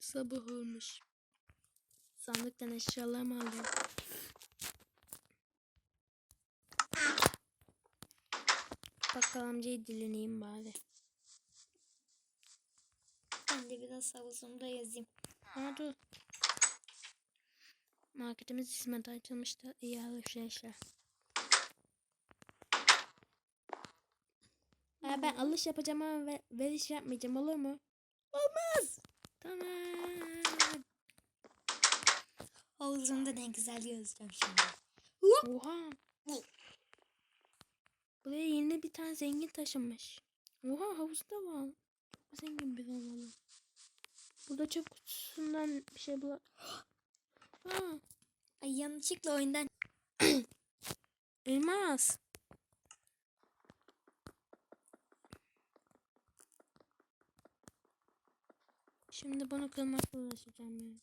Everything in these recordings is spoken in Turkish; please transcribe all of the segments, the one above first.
Sabah olmuş. Sandıktan eşyalarımı alıyorum. Bakkal amcayı dileneyim bari. Ben de biraz havuzumda yazayım. Ha dur. Marketimiz hizmete açılmıştı. İyi alışverişler. Ben alış yapacağım ama ve veriş yapmayacağım olur mu? Olmaz. Tamam. Havuzumda ne güzel yazacağım şimdi. Oha. Buraya yeni bir tane zengin taşınmış. Oha havuzda var. Çok zengin bir olmalı. Burada çöp kutusundan bir şey bul. Ay yanlışlıkla oyundan elmas. Şimdi bunu kırmakla uğraşacağım ya.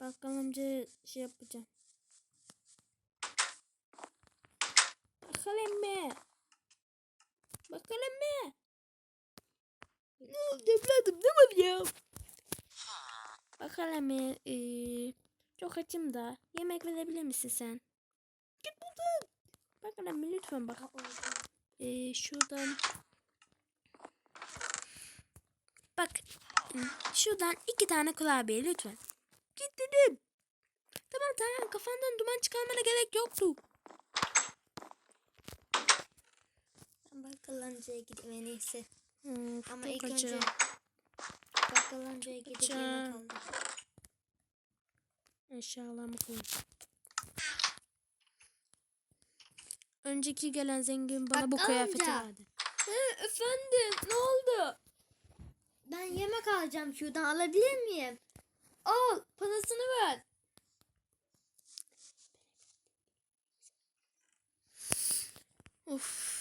Bakkal amca şey yapacağım. Bakalım mı? Bakalım mı? Ne oldu evladım ne var ya? Bakalım mı? Ee, çok açım da. Yemek verebilir misin sen? Git buradan. Bakalım mı lütfen bak. Ee, şuradan. Bak. Şuradan iki tane kurabiye lütfen. Git dedim. Tamam tamam kafandan duman çıkarmana gerek yoktu. Amcaya gideyim en iyisi. Hmm, Ama ilk acı. önce bakkal amcaya gidip yemek aldım. Eşyalarımı koyayım. Önceki gelen zengin bana bu Bakkal kıyafeti amca. verdi. efendim ne oldu? Ben yemek alacağım şuradan alabilir miyim? Al parasını ver. Of.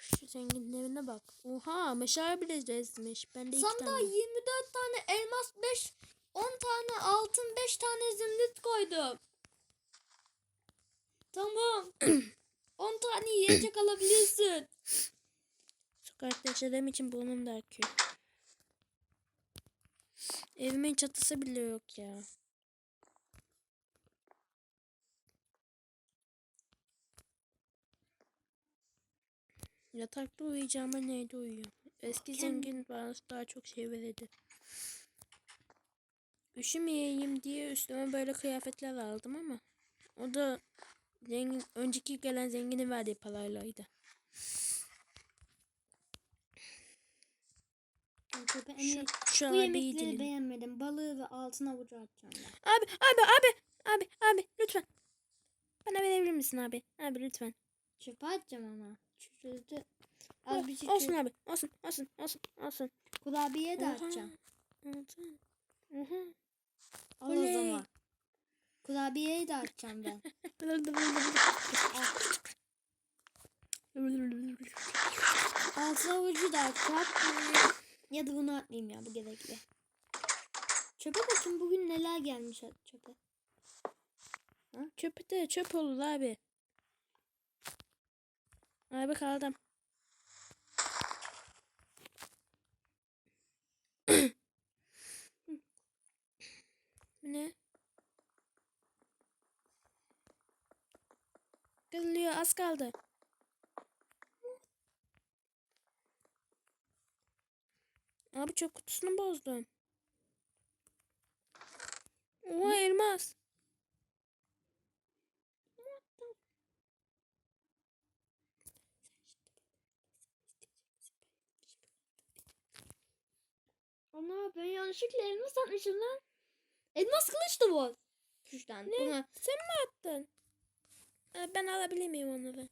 Şu zenginin evine bak. Oha meşale bile rezmiş. Ben de iki Sandığa tane. 24 tane elmas 5 10 tane altın 5 tane zümrüt koydum. Tamam. 10 tane yiyecek alabilirsin. Sokakta yaşadığım için burnum da akıyor. Evimin çatısı bile yok ya. Yatakta uyuyacağıma neyde uyuyorum. Eski zengin bana daha çok şey verirdi. Üşümeyeyim diye üstüme böyle kıyafetler aldım ama o da zengin, önceki gelen zenginin verdiği paraylaydı. Tepe Şu, şu bu yemekleri beğenmedim. Balığı ve altın avucu atacağım ben. Abi abi abi abi abi lütfen. Bana verebilir misin abi? Abi lütfen. Çöpe atacağım ama. Oh, Az bir şey olsun abi. Olsun olsun olsun olsun. Kurabiye de Oha, atacağım. Olsun. Oha. Al Oley. o zaman. Kurabiyeyi de atacağım ben. Altın avucu da atacağım. Ya da bunu atmayayım ya bu gerekli. Çöpe bakın bugün neler gelmiş çöpe. Çöpü de çöp olur abi. Abi kaldım. Ne? Kırılıyor az kaldı. Abi çöp kutusunu bozdum. Oha elmas. Ana ben yanlışlıkla elmas atmışım lan. Elmas kılıç da var. Şuradan. Ne? Bunu Sen mi attın? Ee, Ben alabilir miyim onları?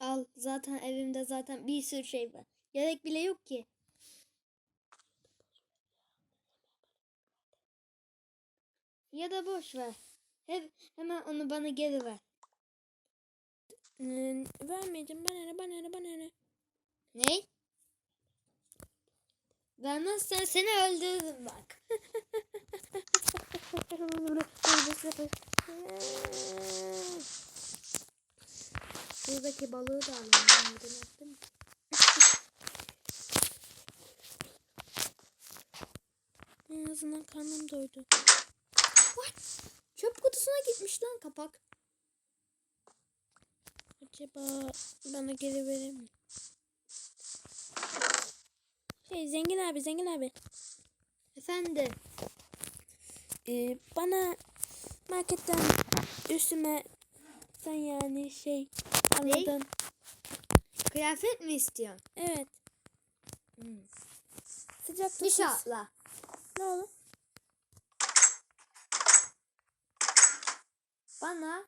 al. Zaten evimde zaten bir sürü şey var. Gerek bile yok ki. Ya da boş ver. Hep, hemen onu bana geri ver. Ee, vermeyeceğim. Bana ne bana ne bana ne. Ne? Vermezsen seni öldürürüm bak. Buradaki balığı da alayım. Ben attım? En azından karnım doydu. Çöp kutusuna gitmiş lan kapak. Acaba bana geri verir mi? Şey zengin abi zengin abi. Efendim. Ee, bana marketten üstüme sen yani şey anladın. Kıyafet mi istiyorsun? Evet. Hmm. Sıcak tutmaz. şartla. Ne olur? Bana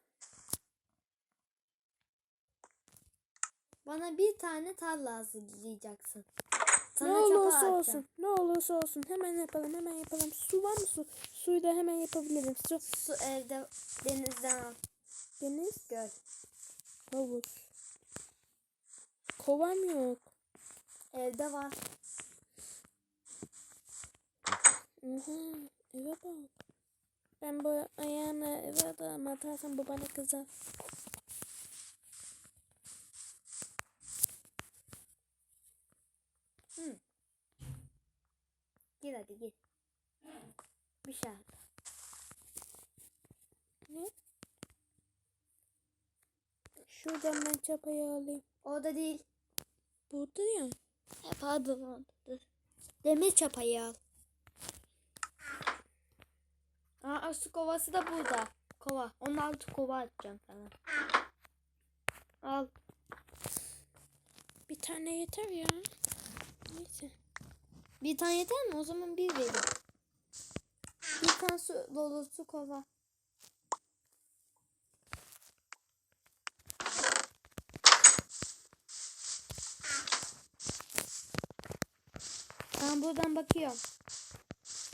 bana bir tane tarla hazırlayacaksın. Sana ne olursa atacağım. olsun. Ne olursa olsun. Hemen yapalım hemen yapalım. Su var mı su? Suyu da hemen yapabilirim. Su. Su evde denizden al. Deniz. Gör. Havuz. Kovam yok. Evde var. Oha. Eve bak. Ben bu ayağını eve adamı atarsam bu bana kızar. Hı. Gir hadi gir. Bir şart. Ne? Şuradan ben çapayı alayım. Orada değil. Burada ya. E, pardon orada. Demir çapayı al. Aa su kovası da burada. Kova. Onun altı kova atacağım sana. Al. Bir tane yeter ya. Neyse. Bir tane yeter mi? O zaman bir vereyim. Bir tane su dolusu kova. Ben buradan bakıyorum.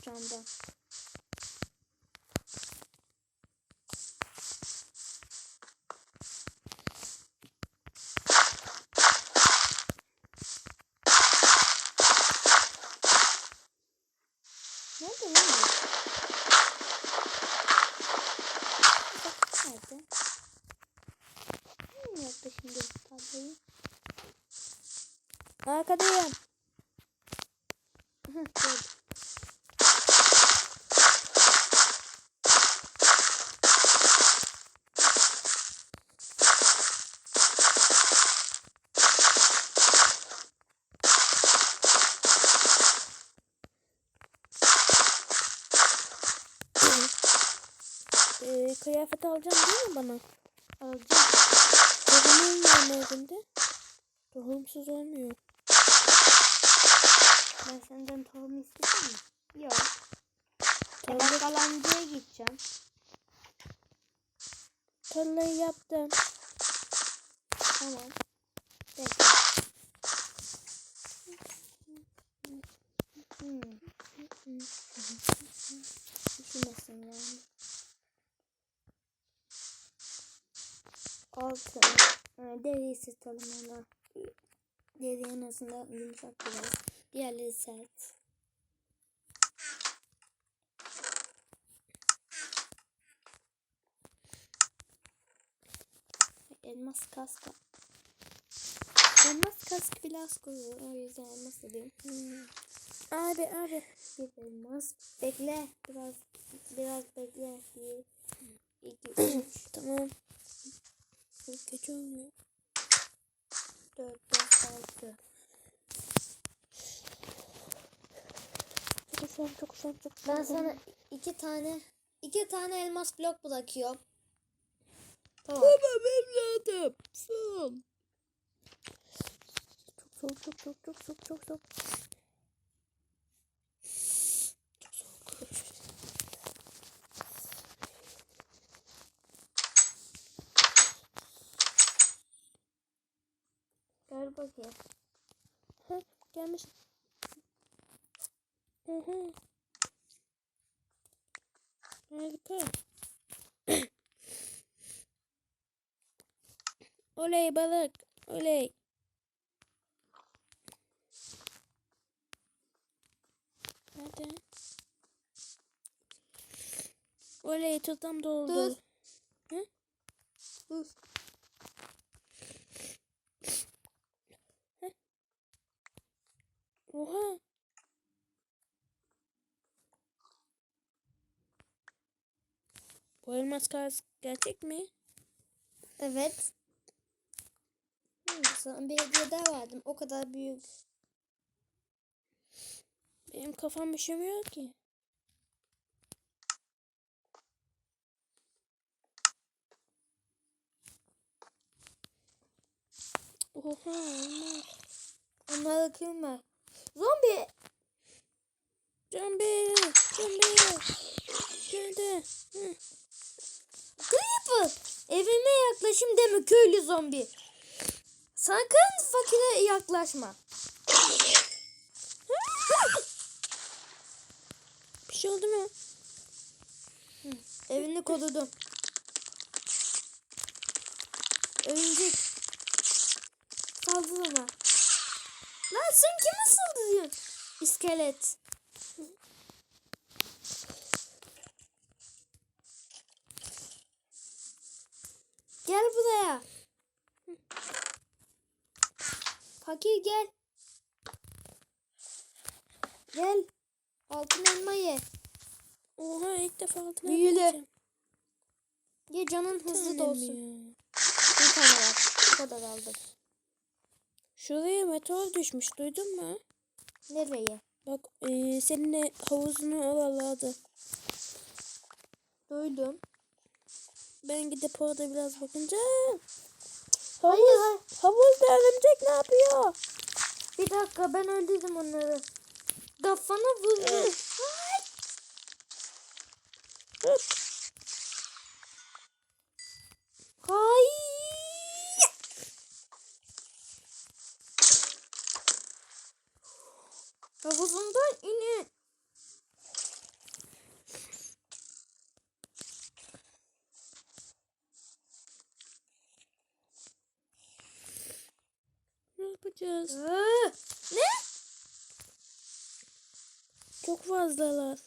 Camdan. 啊，看电影。E kalancıya gideceğim. tarlayı yaptım. Tamam. Bekle. Hmm. Üşümesin yani. Altı. Deriyi sıkalım ona. Deri en azından yumuşak biraz. Diğerleri sert. Elmas kask. Elmas kask biraz koyuyor. O yüzden elmas alayım. Hmm. Abi abi. Bir elmas. Bekle. Biraz biraz bekle. Bir, iki, üç, Tamam. Çok geç oluyor. dört, beş, altı. Çok üşüyorum çok üşüyorum çok Ben üşüyorum. sana iki tane iki tane elmas blok bırakıyorum. Tamam. Tamam evladım. Sağ ol. Çok soğuk çok soğuk çok soğuk çok soğuk. Çok soğuk. Gel bakayım. Heh, gelmiş. Hı hı. Harika. Oley balık. Oley. Nerede? Oley tutam doldu. Dur. Hı? Dur. Oha. Bu elmas gerçek mi? Evet. Sana bir hediye daha verdim. O kadar büyük. Benim kafam üşümüyor ki. Oha elmas. Onları kırma. Zombi. Zombi. Zombi. Geldi. Creeper. Evime yaklaşım deme köylü zombi. Sakın fakire yaklaşma. Bir şey oldu mu? Evini korudum. Örümcek. Saldırma. Lan sen kime saldırıyorsun? İskelet. Gel buraya. Fakir gel. Gel. Altın elma ye. Oha ilk defa altına Büyülü. yapacağım. Ye canın hızlı dolsun. Bir tane var. Bu kadar aldım. Şuraya meteor düşmüş duydun mu? Nereye? Bak eee seninle havuzunu olaladı. Duydum. Ben gidip orada biraz bakınca Hayır. hayır. havuzda örümcek ne yapıyor? Bir dakika ben öldürdüm onları. Kafana vurdu. Hıp. Yapacağız? Aa, ne? Çok fazlalar.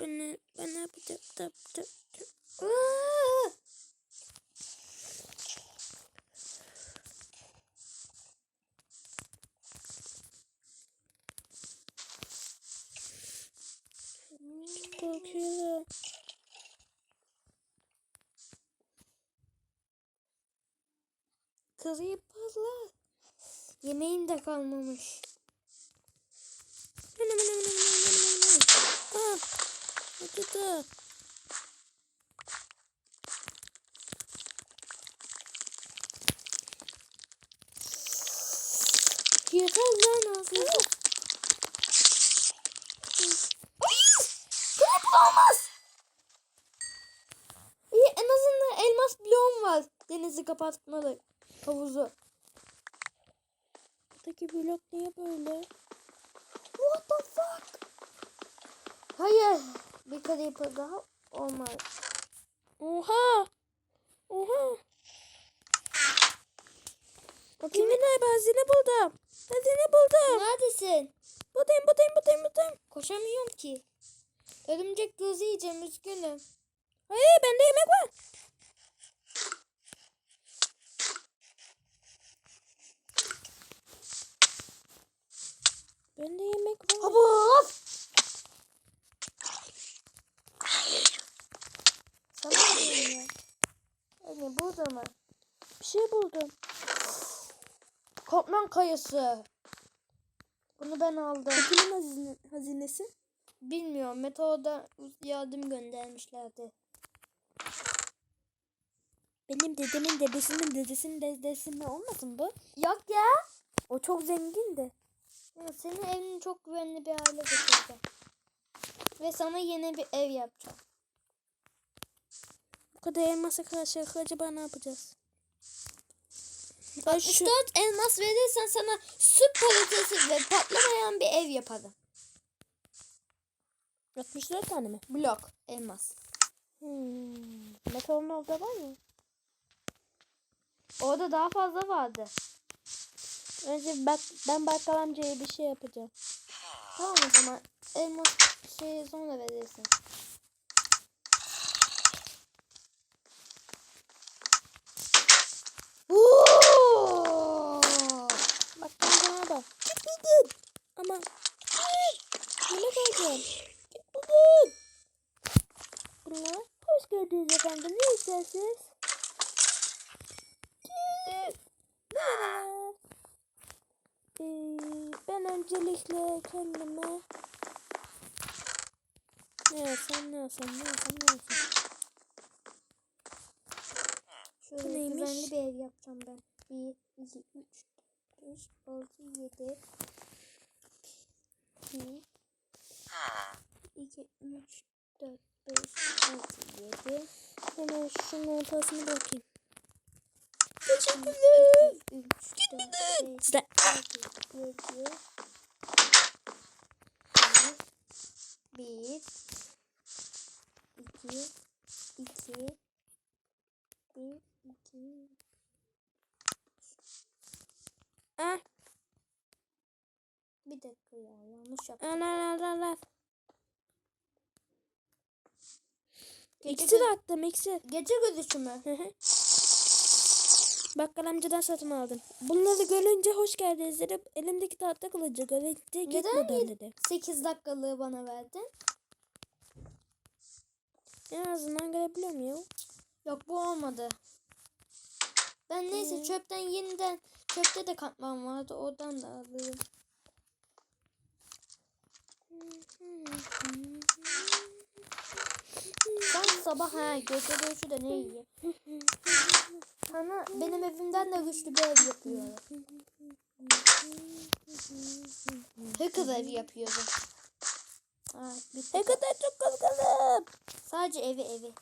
Ben ne yapacağım? Tap, tap, tap. Aa! Yemeğin de kalmamış. Anam anam anam anam anam. Ah. Acıdı. Yeter lan ağzına. Creeper olmaz. İyi en azından elmas bloğum var. Denizi kapatmalı. Havuzu. Buradaki blok niye böyle? What the fuck? Hayır. Bir creeper daha olmaz. Oha. Oha. Kimin ay hazine buldum. Hazine buldum. Neredesin? Buradayım buradayım buradayım buradayım. Koşamıyorum ki. Örümcek gözü yiyeceğim üzgünüm. Hayır bende yemek var. Bende yemek var. Hop! Sana ne? Anne burada mı? Bir şey buldum. Kaplan kayası. Bunu ben aldım. Kimin hazine, hazinesi? Bilmiyorum. Meteor'da yardım göndermişlerdi. Benim dedemin dedesinin dedesinin dedesinin olmasın bu? Yok ya. O çok zengindi. Senin evini çok güvenli bir hale getireceğim. Ve sana yeni bir ev yapacağım. Bu kadar elmasa karşı acaba ne yapacağız? Ay şu 64 elmas verirsen sana süt patatesi ve patlamayan bir ev yaparım. 64 tane mi? Blok elmas. Hmm. Meteorun orada var mı? Orada daha fazla vardı. Önce bak ben bakkal amcaya bir şey yapacağım. Tamam o zaman elmas şeyi sonra verirsin. Oo! Bak ben sana da. Git buradan. Ama. Yemek alacağım. Git buradan. hoş geldiniz efendim. Ne istersiniz? Merhabalar. Ee, ben öncelikle kendime ne alsam ne alsam ne alsam ne alsam. Şöyle Bu neymiş? düzenli bir ev yapacağım ben. 1, 2, 3, 4, 5, 6, 7. 1, 2, 3, 4, 5, 6, 7. Hemen şunun ortasını bırakayım. 2, 3, 4, 5, Size 6, 7. 1, 2, 2, 1, 2, ah, bir dakika ya yanlış yaptım. al al al al. İksir attım iksir. gece görüşü mü? Hı hı. Bakkal amcadan satın aldım. Bunları görünce hoş geldiniz dedim. Elimdeki tahta kılıcı görünce git Neden buradan yed- dedi. 8 dakikalığı bana verdin. En azından görebiliyor muyum? Yok bu olmadı. Ben neyse Ee? çöpten yeniden çöpte de katman vardı oradan da alayım. Sen sabah ha gece görüşü de ne iyi. Sana benim evimden de güçlü bir ev yapıyorum. Hacker ev yapıyorum. Ha. Ne kadar çok kızgınım. Sadece evi evi.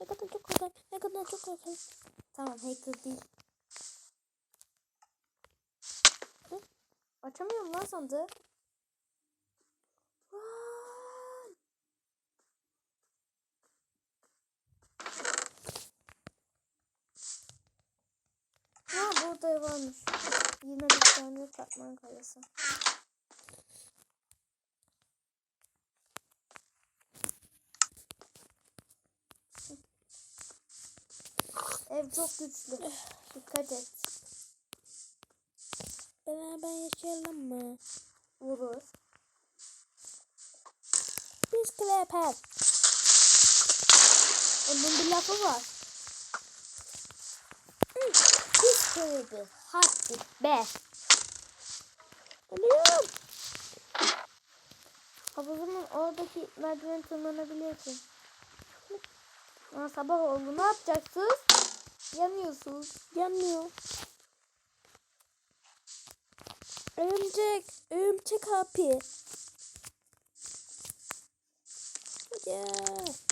Ne kadar çok kızgınım. Ne kadar çok kızgınım. Tamam hacker değil. Açamıyorum lan sandığı. Lan! Burada varmış. Yine bir tane katman kayası. Ev çok güçlü. Dikkat et. Beraber yaşayalım mı? Vurur. Biz kleper. Onun bir lafı var. Hı, Pis kırdı. Hadi be. Ölüyorum. Havuzumun oradaki merdiven tırmanabiliyorsun. Aa, sabah oldu. Ne yapacaksınız? Yanıyorsunuz. Yanmıyor. Örümcek. Örümcek abi. Ya.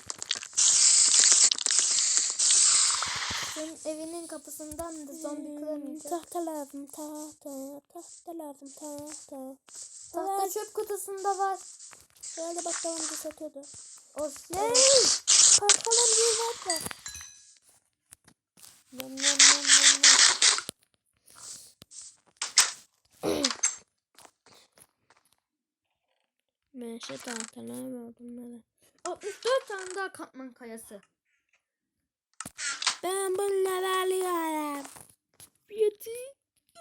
Senin evinin kapısından da zombi Hmm, kıramayacak. Tahta lazım. Tahta. Tahta lazım. Tahta. Tahta çöp kutusunda var. Şöyle bakalım bir satıyordu. O şey. Kalkalım bir dakika. Nam nam nam nam nam. Ben şu tahtalar var bunlara. 64 tane daha katman kayası. Ben bunları alıyorum. Yedi.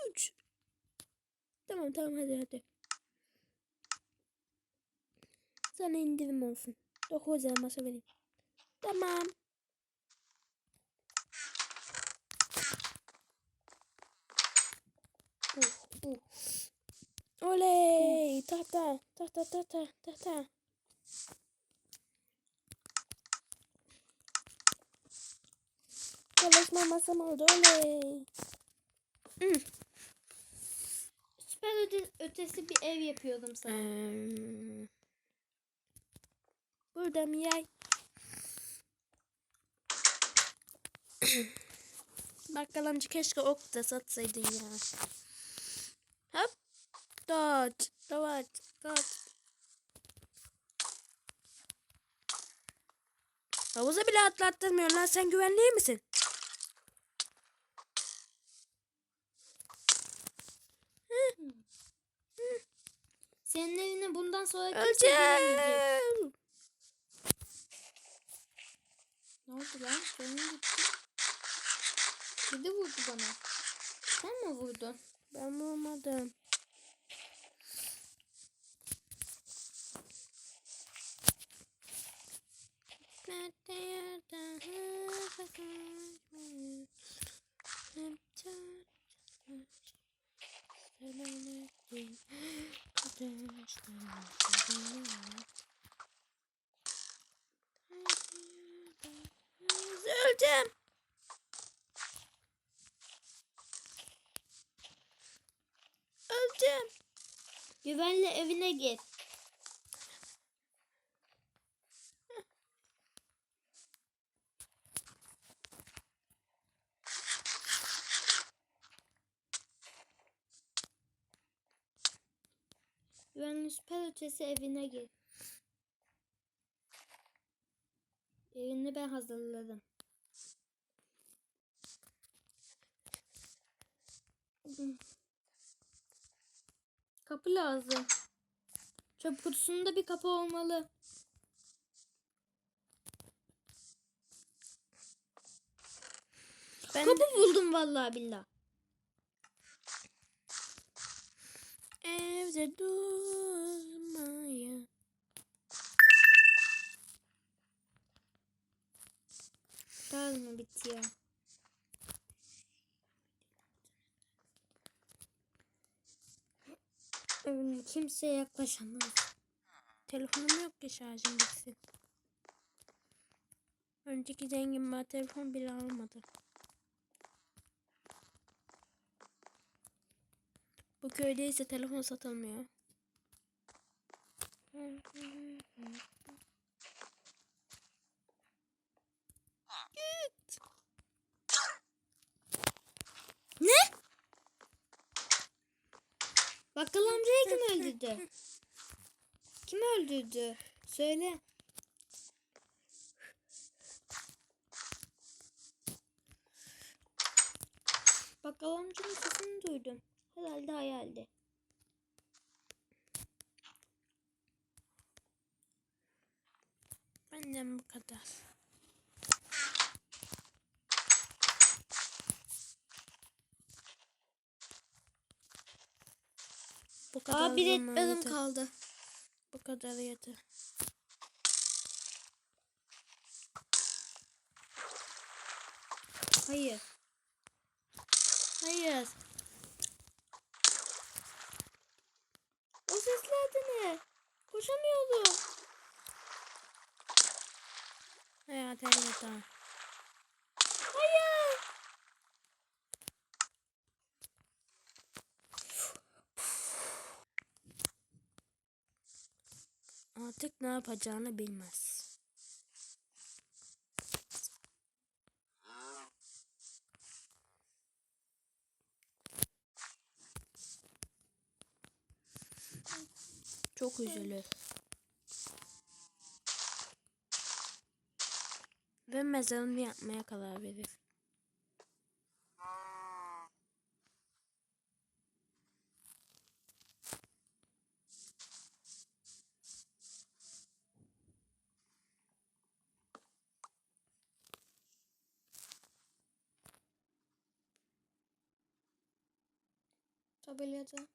Üç. Tamam tamam hadi hadi. Sana indirim olsun. Dokuz elması vereyim. Tamam. Uh, uh. Oley! Tahta, tahta, tahta, tahta. Çalışma masam oldu. Oley! Süper öte- ötesi bir ev yapıyordum sana. Eee, Burada mı yay? Bakkal amca keşke ok da satsaydın ya. Hop. Dodge. Dodge. Dodge. Havuza bile atlattırmıyor lan. Sen güvenli misin? Senin evine bundan sonra kimse. Ne oldu lan? Canım gitti. De vurdu bana. Sen mi vurdun? Ben vurmadım. öldüm. Öldüm. Güvenli evine git. Güvenli süper ötesi evine git. Evini ben hazırladım. Kapı lazım. Çöp kutusunda bir kapı olmalı. Ben Kapı buldum vallahi billah. evde durmaya. Gaz mı bitiyor? Evine kimse yaklaşamaz. Telefonum yok ki şarjım bitsin. Önceki zengin bana telefon bile almadı. Bu köyde ise telefon satılmıyor. Bakkal amcayı kim öldürdü? Kim öldürdü? Söyle. Bakkal amcanın sesini duydum. Herhalde hayaldi. Benden bu kadar. Bu kadar Aa bir etmedim kaldı. Bu kadar yeter. Hayır. Hayır. O sesler de ne? Koşamıyordum. Hayat elveda. Hayır. Artık ne yapacağını bilmez. Çok üzülür. Ve mezarını yapmaya karar verir. Tabelada.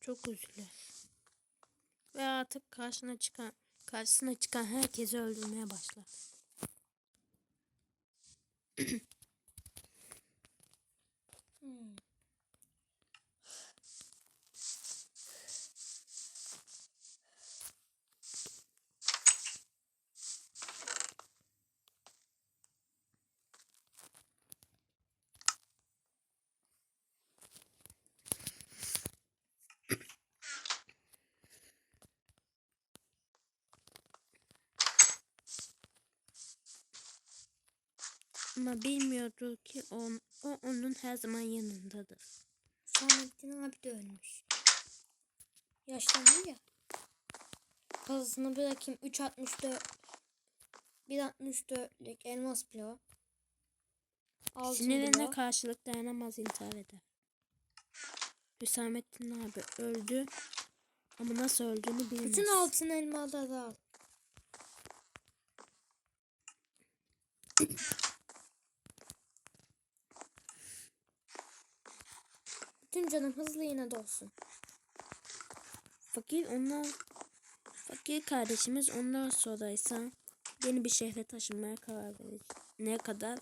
Çok üzülür. Ve artık karşına çıkan karşısına çıkan herkesi öldürmeye başlar. Hmm. Ama bilmiyordu ki on, o onun her zaman yanındadır. Samettin abi de ölmüş. Yaşlandı ya. Kafasını bırakayım 3.64 1.64'lük elmas bloğu. Sinirine karşılık dayanamaz intihar eder. Hüsamettin abi öldü ama nasıl öldüğünü bilmez. Bütün altın elmaları al. Canım hızlı yine dolsun. Fakir onlar fakir kardeşimiz ondan sonra yeni bir şehre taşınmaya karar verir. Ne kadar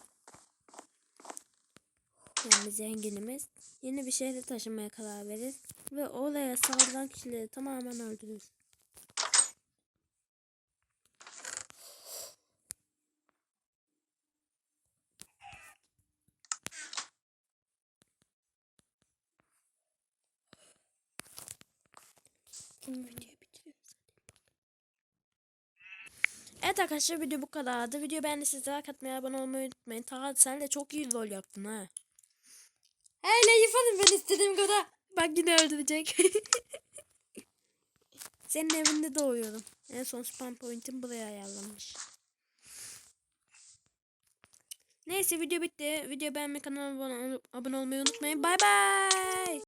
yani zenginimiz yeni bir şehre taşınmaya karar verir ve oraya saldıran kişileri tamamen öldürür. Evet arkadaşlar video bu kadardı. Video beğendiyseniz like atmayı, abone olmayı unutmayın. Taha sen de çok iyi rol yaptın ha. Hele yaparım ben istediğim kadar. Bak yine öldürecek. Senin evinde doğuyorum. En son spam point'im buraya ayarlanmış. Neyse video bitti. Video beğenmeyi, kanala abone, abone olmayı unutmayın. Bay bay.